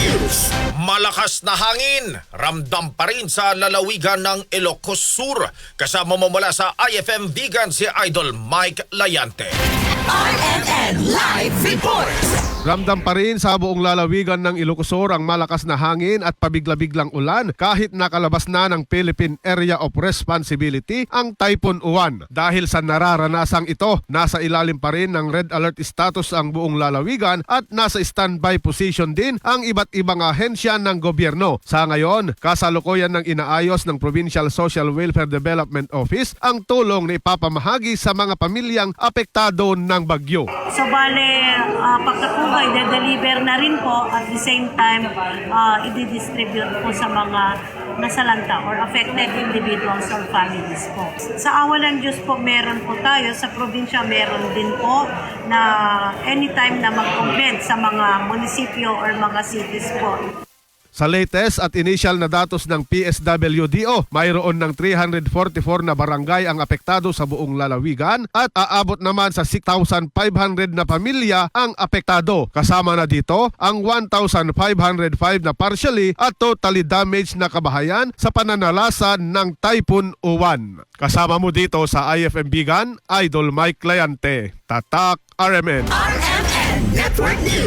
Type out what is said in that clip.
News. Malakas na hangin, ramdam pa rin sa lalawigan ng Ilocos Sur. Kasama mo mula sa IFM Vegan si Idol Mike Layante. RMN Live Report. Ramdam pa rin sa buong lalawigan ng Ilocosur ang malakas na hangin at pabigla-biglang ulan kahit nakalabas na ng Philippine Area of Responsibility ang Typhoon Uwan. Dahil sa nararanasang ito, nasa ilalim pa rin ng red alert status ang buong lalawigan at nasa standby position din ang iba't ibang ahensya ng gobyerno. Sa ngayon, kasalukuyan ng inaayos ng Provincial Social Welfare Development Office ang tulong na ipapamahagi sa mga pamilyang apektado ng bagyo. So bale, uh, pagkakuha, i-deliver na rin po at the same time, uh, i-distribute po sa mga nasalanta or affected individuals or families po. Sa awa ng Diyos po, meron po tayo. Sa probinsya, meron din po na anytime na mag-complaint sa mga munisipyo or mga cities po. Sa latest at initial na datos ng PSWDO, mayroon ng 344 na barangay ang apektado sa buong lalawigan at aabot naman sa 6,500 na pamilya ang apektado. Kasama na dito ang 1,505 na partially at totally damaged na kabahayan sa pananalasa ng Typhoon Uwan. Kasama mo dito sa IFM Bigan, Idol Mike Layante, Tatak RMN. RMN Network News.